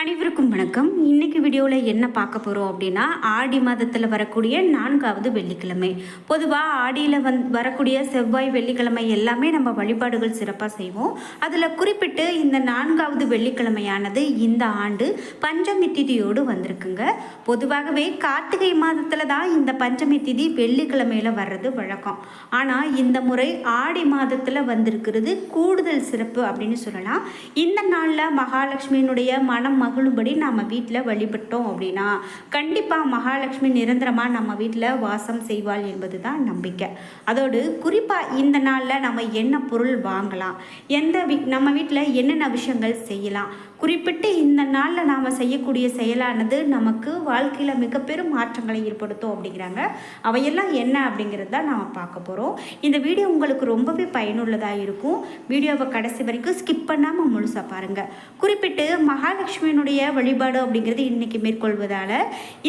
அனைவருக்கும் வணக்கம். இன்னைக்கு வீடியோவில் என்ன பார்க்க போகிறோம் அப்படின்னா ஆடி மாதத்தில் வரக்கூடிய நான்காவது வெள்ளிக்கிழமை. பொதுவாக ஆடியில் வந் வரக்கூடிய செவ்வாய் வெள்ளிக்கிழமை எல்லாமே நம்ம வழிபாடுகள் சிறப்பாக செய்வோம். அதில் குறிப்பிட்டு இந்த நான்காவது வெள்ளிக்கிழமையானது இந்த ஆண்டு பஞ்சமி திதியோடு வந்திருக்குங்க. பொதுவாகவே கார்த்திகை மாதத்தில் தான் இந்த பஞ்சமி திதி வெள்ளிக்கிழமையில் வர்றது வழக்கம். ஆனால் இந்த முறை ஆடி மாதத்தில் வந்திருக்கிறது கூடுதல் சிறப்பு அப்படின்னு சொல்லலாம். இந்த நாளில் மகாலட்சுமியினுடைய மனம் மகளும்படி நம்ம வீட்டில் வழிபட்டோம் அப்படின்னா கண்டிப்பாக மகாலட்சுமி நிரந்தரமாக நம்ம வீட்டில் வாசம் செய்வாள் என்பது தான் நம்பிக்கை. அதோடு குறிப்பாக இந்த நாளில் நம்ம என்ன பொருள் வாங்கலாம் எந்த வீ நம்ம வீட்டில் என்னென்ன விஷயங்கள் செய்யலாம் குறிப்பிட்டு இந்த நாளில் நாம் செய்யக்கூடிய செயலானது நமக்கு வாழ்க்கையில் மிக பெரும் மாற்றங்களை ஏற்படுத்தும் அப்படிங்கிறாங்க. அவையெல்லாம் என்ன அப்படிங்கிறது தான் நாம் பார்க்க போகிறோம் இந்த வீடியோ உங்களுக்கு ரொம்பவே பயனுள்ளதாக இருக்கும். வீடியோவை கடைசி வரைக்கும் ஸ்கிப் பண்ணாமல் முழுசாக பாருங்கள் குறிப்பிட்டு மகாலட்சுமியினுடைய வழிபாடு அப்படிங்கிறது இன்றைக்கி மேற்கொள்வதால்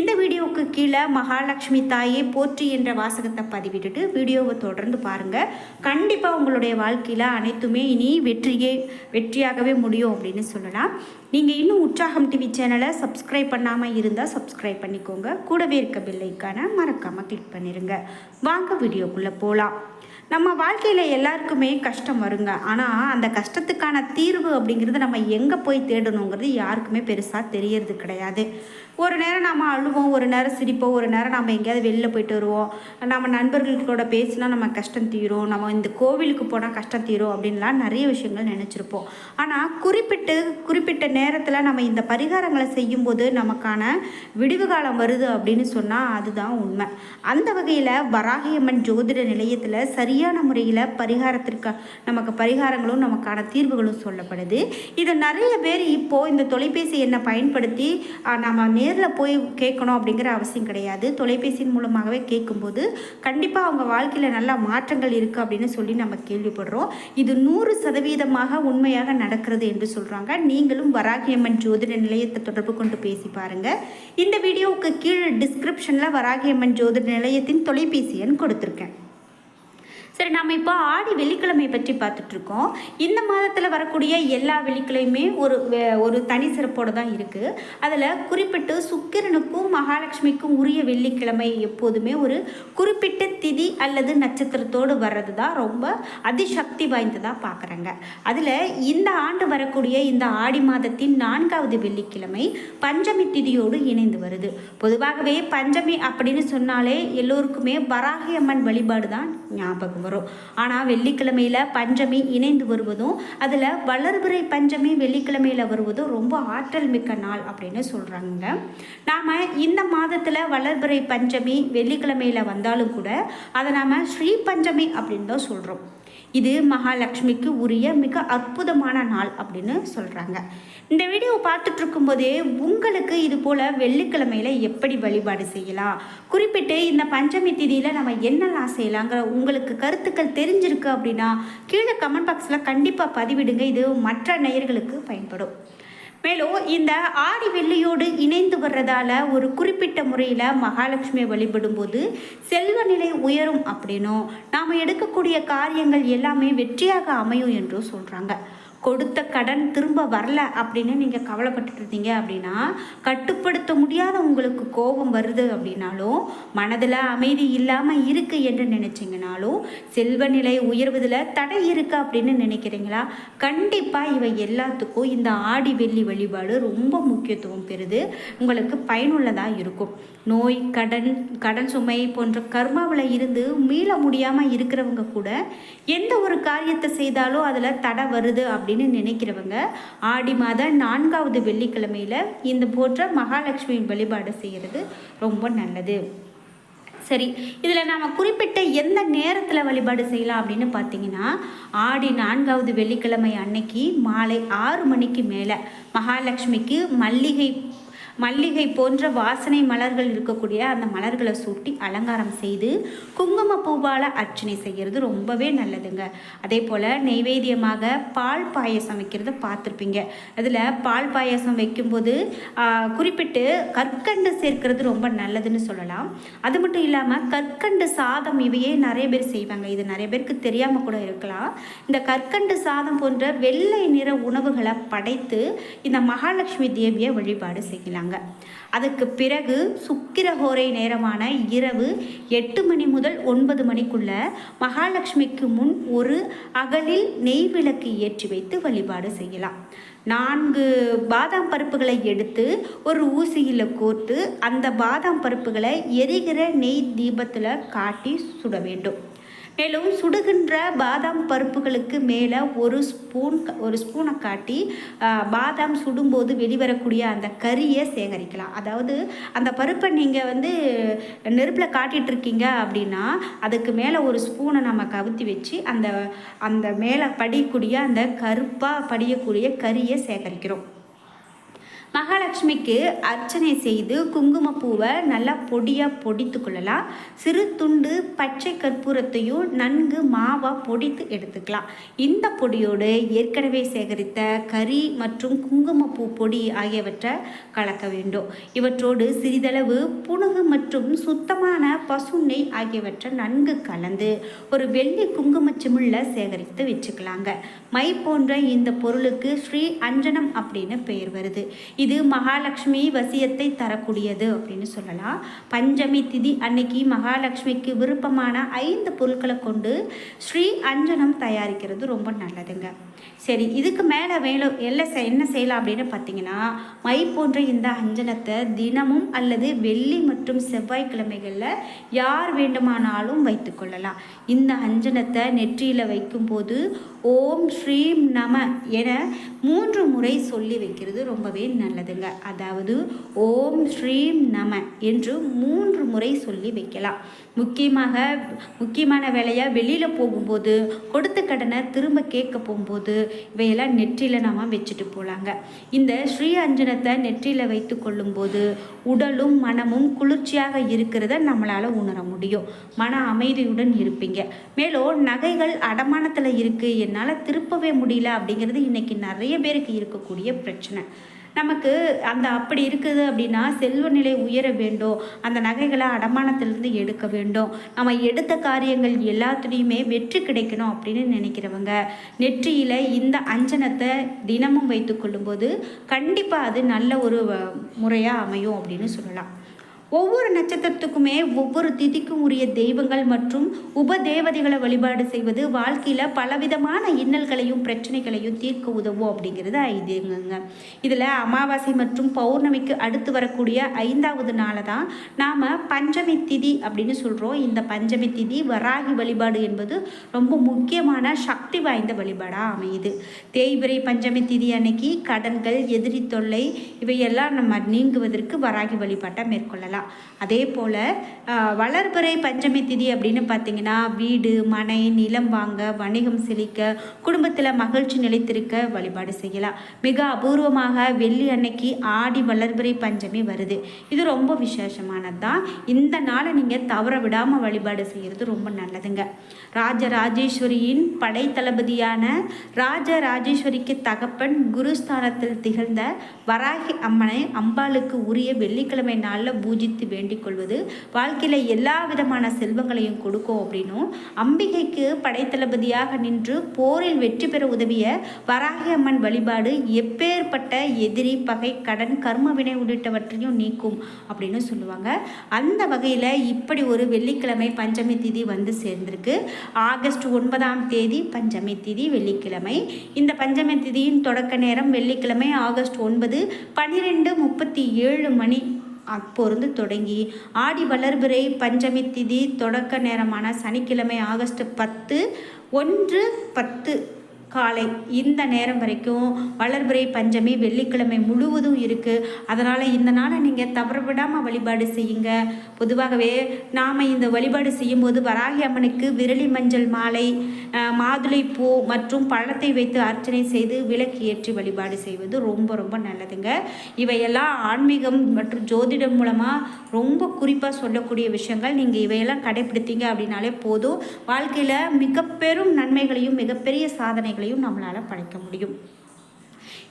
இந்த வீடியோவுக்கு கீழே மகாலட்சுமி தாயே போற்றி என்ற வாசகத்தை பதிவிட்டுட்டு வீடியோவை தொடர்ந்து பாருங்கள் கண்டிப்பாக உங்களுடைய வாழ்க்கையில் அனைத்துமே இனி வெற்றியே வெற்றியாகவே முடியும் அப்படின்னு சொல்லலாம். நீங்கள் இன்னும் உற்சாகம் டிவி சேனலை சப்ஸ்கிரைப் பண்ணாமல் இருந்தால் சப்ஸ்கிரைப் பண்ணிக்கோங்க. கூடவே இருக்க பில்லைக்கான மறக்காமல் கிளிக் பண்ணிடுங்க வாங்க வீடியோக்குள்ளே போகலாம் நம்ம வாழ்க்கையில் எல்லாருக்குமே கஷ்டம் வருங்க. ஆனால் அந்த கஷ்டத்துக்கான தீர்வு அப்படிங்கிறது நம்ம எங்கே போய் தேடணுங்கிறது யாருக்குமே பெருசாக தெரியறது கிடையாது. ஒரு நேரம் நம்ம அழுவோம் ஒரு நேரம் சிரிப்போம் ஒரு நேரம் நம்ம எங்கேயாவது வெளில போயிட்டு வருவோம். நம்ம நண்பர்களோட பேசினா நம்ம கஷ்டம் தீரும் நம்ம இந்த கோவிலுக்கு போனால் கஷ்டம் தீரும் அப்படின்லாம் நிறைய விஷயங்கள் நினச்சிருப்போம். ஆனால் குறிப்பிட்டு குறிப்பிட்ட நேரத்தில் நம்ம இந்த பரிகாரங்களை செய்யும்போது நமக்கான விடிவு காலம் வருது அப்படின்னு சொன்னால் அதுதான் உண்மை. அந்த வகையில் வராகியம்மன் ஜோதிட நிலையத்தில் சரியான முறையில் பரிகாரத்திற்கு நமக்கு பரிகாரங்களும் நமக்கான தீர்வுகளும் சொல்லப்படுது. இது நிறைய பேர் இப்போது இந்த தொலைபேசி எண்ணை பயன்படுத்தி நம்ம நேரில் போய் கேட்கணும் அப்படிங்கிற அவசியம் கிடையாது. தொலைபேசியின் மூலமாகவே கேட்கும்போது கண்டிப்பாக அவங்க வாழ்க்கையில் நல்ல மாற்றங்கள் இருக்குது அப்படின்னு சொல்லி நம்ம கேள்விப்படுறோம். இது நூறு சதவீதமாக உண்மையாக நடக்கிறது என்று சொல்கிறாங்க நீங்களும் வராகியம்மன் ஜோதிட நிலையத்தை தொடர்பு கொண்டு பேசி பாருங்கள் இந்த வீடியோவுக்கு கீழே டிஸ்கிரிப்ஷனில் வராகியம்மன் ஜோதிட நிலையத்தின் தொலைபேசி எண் கொடுத்துருக்கேன். சரி நம்ம இப்போ ஆடி வெள்ளிக்கிழமை பற்றி பார்த்துட்ருக்கோம். இந்த மாதத்தில் வரக்கூடிய எல்லா வெள்ளிக்கிழமையுமே ஒரு ஒரு தனி சிறப்போடு தான் இருக்குது அதில் குறிப்பிட்டு சுக்கிரனுக்கும் மகாலட்சுமிக்கும் உரிய வெள்ளிக்கிழமை எப்போதுமே ஒரு குறிப்பிட்ட திதி அல்லது நட்சத்திரத்தோடு வர்றது தான் ரொம்ப அதிசக்தி வாய்ந்ததாக பார்க்குறாங்க. அதில் இந்த ஆண்டு வரக்கூடிய இந்த ஆடி மாதத்தின் நான்காவது வெள்ளிக்கிழமை பஞ்சமி திதியோடு இணைந்து வருது. பொதுவாகவே பஞ்சமி அப்படின்னு சொன்னாலே எல்லோருக்குமே வராகி அம்மன் வழிபாடு தான் ஞாபகம். வரும். ஆனால் வெள்ளிக்கிழமையில் பஞ்சமி இணைந்து வருவதும் அதில் வளர்பிறை பஞ்சமி வெள்ளிக்கிழமையில் வருவதும் ரொம்ப ஆற்றல் மிக்க நாள் அப்படின்னு சொல்கிறாங்க நாம் இந்த மாதத்தில் வளர்பிறை பஞ்சமி வெள்ளிக்கிழமையில் வந்தாலும் கூட அதை நாம் ஸ்ரீ பஞ்சமி அப்படின்னு தான் சொல்கிறோம் இது மகாலட்சுமிக்கு உரிய மிக அற்புதமான நாள் அப்படின்னு சொல்கிறாங்க இந்த வீடியோ பார்த்துட்டு இருக்கும்போதே உங்களுக்கு இது போல் வெள்ளிக்கிழமையில் எப்படி வழிபாடு செய்யலாம்? குறிப்பிட்டு இந்த பஞ்சமி திதியில் நம்ம என்னெல்லாம் செய்யலாங்கிற உங்களுக்கு கருத்துக்கள் தெரிஞ்சிருக்கு அப்படின்னா கீழே கமெண்ட் பாக்ஸில் கண்டிப்பாக பதிவிடுங்க. இது மற்ற நேயர்களுக்கு பயன்படும். மேலும் இந்த ஆடி வெள்ளியோடு இணைந்து வர்றதால ஒரு குறிப்பிட்ட முறையில் மகாலட்சுமியை வழிபடும்போது செல்வ நிலை உயரும் அப்படின்னும் நாம் எடுக்கக்கூடிய காரியங்கள் எல்லாமே வெற்றியாக அமையும் என்றும் சொல்கிறாங்க கொடுத்த கடன் திரும்ப வரல அப்படின்னு நீங்கள் கவலைப்பட்டுட்டு இருந்தீங்க அப்படின்னா கட்டுப்படுத்த முடியாத உங்களுக்கு கோபம் வருது அப்படின்னாலும் மனதில் அமைதி இல்லாமல் இருக்குது என்று நினச்சிங்கனாலும் செல்வ நிலை உயர்வதில் தடை இருக்கு அப்படின்னு நினைக்கிறீங்களா? கண்டிப்பாக இவை எல்லாத்துக்கும் இந்த ஆடி வெள்ளி வழிபாடு ரொம்ப முக்கியத்துவம் பெறுது. உங்களுக்கு பயனுள்ளதாக இருக்கும். நோய் கடன் கடன் சுமை போன்ற கர்மாவில் இருந்து மீள முடியாமல் இருக்கிறவங்க கூட எந்த ஒரு காரியத்தை செய்தாலும் அதில் தடை வருது அப்படின்னு நினைக்கிறவங்க ஆடி மாத நான்காவது வெள்ளிக்கிழமையில் இந்த போன்ற மகாலட்சுமி வழிபாடு செய்கிறது ரொம்ப நல்லது. சரி இதில் நாம் குறிப்பிட்ட எந்த நேரத்தில் வழிபாடு செய்யலாம் அப்படின்னு பார்த்தீங்கன்னா ஆடி நான்காவது வெள்ளிக்கிழமை அன்னைக்கு மாலை ஆறு மணிக்கு மேலே மகாலட்சுமிக்கு மல்லிகை மல்லிகை போன்ற வாசனை மலர்கள் இருக்கக்கூடிய அந்த மலர்களை சூட்டி அலங்காரம் செய்து குங்கும பூவால் அர்ச்சனை செய்கிறது ரொம்பவே நல்லதுங்க. அதே போல் நெய்வேத்தியமாக பால் பாயசம் வைக்கிறத பார்த்துருப்பீங்க. அதில் பால் பாயசம் வைக்கும்போது குறிப்பிட்டு கற்கண்டு சேர்க்கிறது ரொம்ப நல்லதுன்னு சொல்லலாம். அது மட்டும் இல்லாமல் கற்கண்டு சாதம் இவையே நிறைய பேர் செய்வாங்க. இது நிறைய பேருக்கு தெரியாமல் கூட இருக்கலாம். இந்த கற்கண்டு சாதம் போன்ற வெள்ளை நிற உணவுகளை படைத்து இந்த மகாலட்சுமி தேவியை வழிபாடு செய்யலாம். செய்கிறாங்க அதுக்கு பிறகு சுக்கிரஹோரை நேரமான இரவு எட்டு மணி முதல் ஒன்பது மணிக்குள்ள மகாலட்சுமிக்கு முன் ஒரு அகலில் நெய் விளக்கு ஏற்றி வைத்து வழிபாடு செய்யலாம். நான்கு பாதாம் பருப்புகளை எடுத்து ஒரு ஊசியில் கோர்த்து அந்த பாதாம் பருப்புகளை எரிகிற நெய் தீபத்தில் காட்டி சுட வேண்டும். மேலும் சுடுகின்ற பாதாம் பருப்புகளுக்கு மேலே ஒரு ஸ்பூன் ஒரு ஸ்பூனை காட்டி பாதாம் சுடும்போது வெளிவரக்கூடிய அந்த கறியை சேகரிக்கலாம். அதாவது அந்த பருப்பை நீங்கள் வந்து நெருப்பில் காட்டிகிட்ருக்கீங்க அப்படின்னா அதுக்கு மேலே ஒரு ஸ்பூனை நம்ம கவுத்தி வச்சு அந்த அந்த மேலே படியக்கூடிய அந்த கருப்பாக படியக்கூடிய கறியை சேகரிக்கிறோம். மகாலட்சுமிக்கு அர்ச்சனை செய்து குங்குமப்பூவை நல்லா பொடியாக பொடித்து கொள்ளலாம். சிறு துண்டு பச்சை கற்பூரத்தையும் நன்கு மாவாக பொடித்து எடுத்துக்கலாம். இந்த பொடியோடு ஏற்கனவே சேகரித்த கறி மற்றும் குங்குமப்பூ பொடி ஆகியவற்றை கலக்க வேண்டும். இவற்றோடு சிறிதளவு புணுகு மற்றும் சுத்தமான பசு நெய் ஆகியவற்றை நன்கு கலந்து ஒரு வெள்ளி குங்கும சிமிழில் சேகரித்து வச்சுக்கலாங்க. மை போன்ற இந்த பொருளுக்கு ஸ்ரீ அஞ்சனம் அப்படின்னு பெயர் வருது. இது மகாலட்சுமி வசியத்தை தரக்கூடியது அப்படின்னு சொல்லலாம். பஞ்சமி திதி அன்னைக்கு மகாலட்சுமிக்கு விருப்பமான ஐந்து பொருட்களை கொண்டு ஸ்ரீ அஞ்சனம் தயாரிக்கிறது ரொம்ப நல்லதுங்க. சரி இதுக்கு மேலே வேணும் எல்லாம் என்ன செய்யலாம் அப்படின்னு பார்த்தீங்கன்னா மை போன்ற இந்த அஞ்சனத்தை தினமும் அல்லது வெள்ளி மற்றும் செவ்வாய்க்கிழமைகளில் யார் வேண்டுமானாலும் வைத்துக்கொள்ளலாம் இந்த அஞ்சனத்தை நெற்றியில் வைக்கும்போது ஓம் ஸ்ரீம் நம என மூன்று முறை சொல்லி வைக்கிறது ரொம்பவே நல்லதுங்க. அதாவது ஓம் ஸ்ரீம் நம என்று மூன்று முறை சொல்லி வைக்கலாம். முக்கியமாக முக்கியமான வேலையாக வெளியில் போகும்போது கொடுத்த கடனை திரும்ப கேட்க போகும்போது இவையெல்லாம் நெற்றியில் நாம் வச்சுட்டு போகலாங்க இந்த ஸ்ரீ அஞ்சனத்தை நெற்றியில் வைத்து கொள்ளும்போது உடலும் மனமும் குளிர்ச்சியாக இருக்கிறத நம்மளால் உணர முடியும். மன அமைதியுடன் இருப்பீங்க. மேலும் நகைகள் அடமானத்தில் இருக்குது என்னால் திருப்பவே முடியல அப்படிங்கிறது இன்றைக்கி நிறைய பேருக்கு இருக்கக்கூடிய பிரச்சனை. நமக்கு அந்த அப்படி இருக்குது அப்படின்னா செல்வ நிலை உயர வேண்டும். அந்த நகைகளை அடமானத்திலிருந்து எடுக்க வேண்டும். நம்ம எடுத்த காரியங்கள் எல்லாத்துலேயுமே வெற்றி கிடைக்கணும் அப்படின்னு நினைக்கிறவங்க. நெற்றியில் இந்த அஞ்சனத்தை தினமும் வைத்து கொள்ளும்போது கண்டிப்பாக அது நல்ல ஒரு முறையாக அமையும் அப்படின்னு சொல்லலாம். ஒவ்வொரு நட்சத்திரத்துக்குமே ஒவ்வொரு திதிக்கும் உரிய தெய்வங்கள் மற்றும் உப தேவதைகளை வழிபாடு செய்வது வாழ்க்கையில் பலவிதமான இன்னல்களையும் பிரச்சனைகளையும் தீர்க்க உதவும் அப்படிங்கிறது ஐதீகங்க. இதில் அமாவாசை மற்றும் பௌர்ணமிக்கு அடுத்து வரக்கூடிய ஐந்தாவது நாளை தான் நாம் பஞ்சமி திதி அப்படின்னு சொல்கிறோம் இந்த பஞ்சமி திதி வராகி வழிபாடு என்பது ரொம்ப முக்கியமான சக்தி வாய்ந்த வழிபாடாக அமையுது. தேய்பிரை பஞ்சமி திதி அன்னைக்கு கடன்கள் எதிரி தொல்லை இவையெல்லாம் நம்ம நீங்குவதற்கு வராகி வழிபாட்டை மேற்கொள்ளலாம். அதே போல் வளர்பிறை பஞ்சமி திதி அப்படின்னு பார்த்தீங்கன்னா வீடு மனை நிலம் வாங்க வணிகம் செழிக்க குடும்பத்தில் மகிழ்ச்சி நிலைத்திருக்க வழிபாடு செய்யலாம். மிக அபூர்வமாக வெள்ளி அன்னைக்கு ஆடி வளர்பிறை பஞ்சமி வருது. இது ரொம்ப விசேஷமானது தான் இந்த நாளை நீங்கள் தவற விடாமல் வழிபாடு செய்கிறது ரொம்ப நல்லதுங்க. ராஜராஜேஸ்வரியின் படை தளபதியான ராஜ ராஜேஸ்வரிக்கு தகப்பன் குருஸ்தானத்தில் திகழ்ந்த வராகி அம்மனை அம்பாளுக்கு உரிய வெள்ளிக்கிழமை நாளில் பூஜி நினைத்து வேண்டிக் கொள்வது வாழ்க்கையில் எல்லா விதமான செல்வங்களையும் கொடுக்கும் அப்படின்னும் அம்பிகைக்கு படைத்தளபதியாக நின்று போரில் வெற்றி பெற உதவிய வராகியம்மன் வழிபாடு எப்பேற்பட்ட எதிரி பகை கடன் கர்ம வினை உள்ளிட்டவற்றையும் நீக்கும் அப்படின்னு சொல்லுவாங்க. அந்த வகையில் இப்படி ஒரு வெள்ளிக்கிழமை பஞ்சமி திதி வந்து சேர்ந்திருக்கு. ஆகஸ்ட் ஒன்பதாம் தேதி பஞ்சமி திதி வெள்ளிக்கிழமை. இந்த பஞ்சமி திதியின் தொடக்க நேரம் வெள்ளிக்கிழமை ஆகஸ்ட் ஒன்பது பன்னிரெண்டு முப்பத்தி ஏழு மணி அப்போருந்து தொடங்கி ஆடி வளர்பிறை பஞ்சமி திதி தொடக்க நேரமான சனிக்கிழமை ஆகஸ்ட் பத்து ஒன்று பத்து காலை இந்த நேரம் வரைக்கும் வளர்பிறை பஞ்சமி வெள்ளிக்கிழமை முழுவதும் இருக்குது அதனால் இந்த நாளை நீங்கள் தவறவிடாமல் வழிபாடு செய்யுங்க. பொதுவாகவே நாம் இந்த வழிபாடு செய்யும்போது வராகி அம்மனுக்கு விரலி மஞ்சள் மாலை மாதுளை பூ மற்றும் பழத்தை வைத்து அர்ச்சனை செய்து விளக்கு ஏற்றி வழிபாடு செய்வது ரொம்ப ரொம்ப நல்லதுங்க. இவையெல்லாம் ஆன்மீகம் மற்றும் ஜோதிடம் மூலமாக ரொம்ப குறிப்பாக சொல்லக்கூடிய விஷயங்கள். நீங்கள் இவையெல்லாம் கடைப்பிடித்தீங்க அப்படின்னாலே போதும். வாழ்க்கையில் மிக பெரும் நன்மைகளையும் மிகப்பெரிய சாதனைகளையும் நம்மளால் படைக்க முடியும்.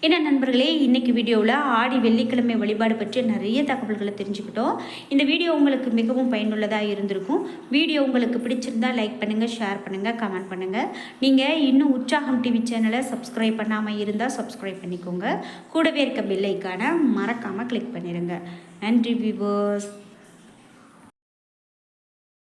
என்ன நண்பர்களே இன்னைக்கு வீடியோவில் ஆடி வெள்ளிக்கிழமை வழிபாடு பற்றி நிறைய தகவல்களை தெரிஞ்சுக்கிட்டோம். இந்த வீடியோ உங்களுக்கு மிகவும் பயனுள்ளதாக இருந்திருக்கும். வீடியோ உங்களுக்கு பிடிச்சிருந்தா லைக் பண்ணுங்கள் ஷேர் பண்ணுங்கள் கமெண்ட் பண்ணுங்கள் நீங்கள் இன்னும் உற்சாகம் டிவி சேனலை சப்ஸ்கிரைப் பண்ணாமல் இருந்தால் சப்ஸ்கிரைப் பண்ணிக்கோங்க. கூடவே இருக்க பெல்லைக்கான மறக்காமல் கிளிக் பண்ணிடுங்க நன்றி வியூவர்ஸ்